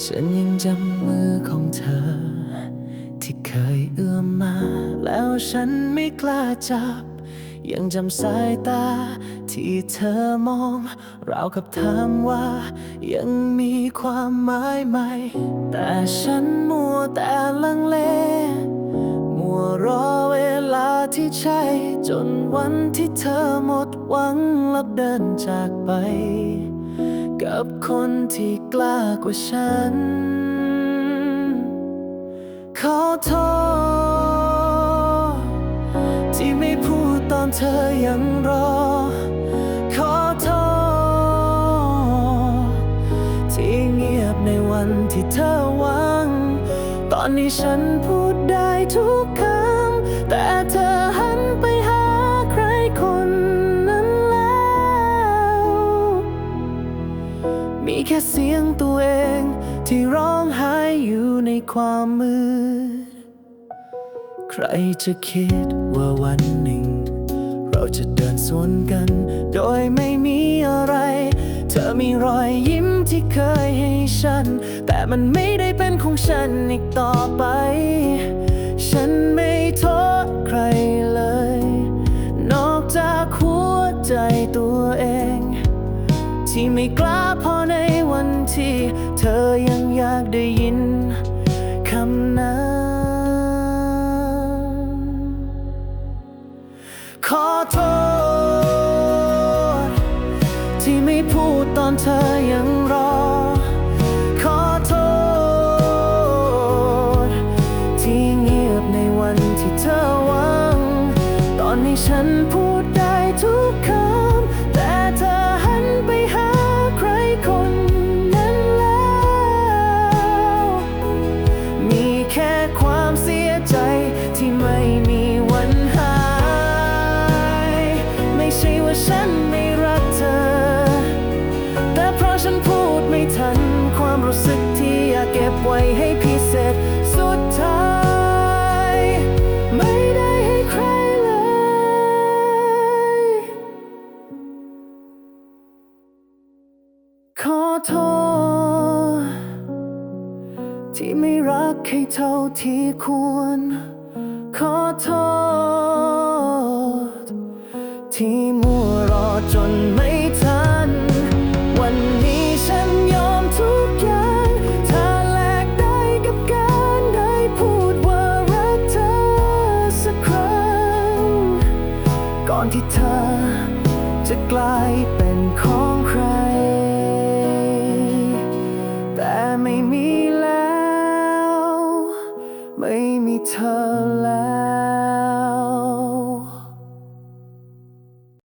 ฉันยังจำมือของเธอ ที่เคยเอื้อมมา แล้วฉันไม่กล้าจับ ยังจำสายตา ที่เธอมองราวกับถามว่า ยังมีความหมายไหม แต่ฉันมัวแต่ลังเล มัวรอเวลาที่ใช่ จนวันที่เธอหมดหวังแล้วเดินจากไป กับคนที่กล้ากว่าฉัน ขอโทษ ที่ไม่พูดตอนเธอยังรอ ขอโทษ ที่เงียบในวันที่เธอหวัง ตอนนี้ฉันพูดได้ทุกคำแต่เธอ แค่เสียงตัวเอง ที่ร้องไห้อยู่ในความมืด ใครจะคิดว่าวันหนึ่ง เราจะเดินสวนกัน โดยไม่มีอะไร เธอมีรอยยิ้มที่เคยให้ฉัน แต่มันไม่ได้เป็นของฉันอีกต่อไป ฉันไม่โทษใครเลย นอกจากหัวใจตัวเอง ที่ไม่กล้า ธอยังอยากได้ยินคำนั้น ขอโทษ ที่ไม่พูดตอนเธอยังรอ ไว้ให้พิเศษสุดท้าย ไม่ได้ให้ใครเลย ขอโทษ ที่ไม่รักให้เท่าที่ควร ขอโทษ ที่มัวรอจนไม่ทัน ที่เธอ จะกลายเป็นของใคร แต่ไม่มีแล้ว ไม่มีเธอแล้ว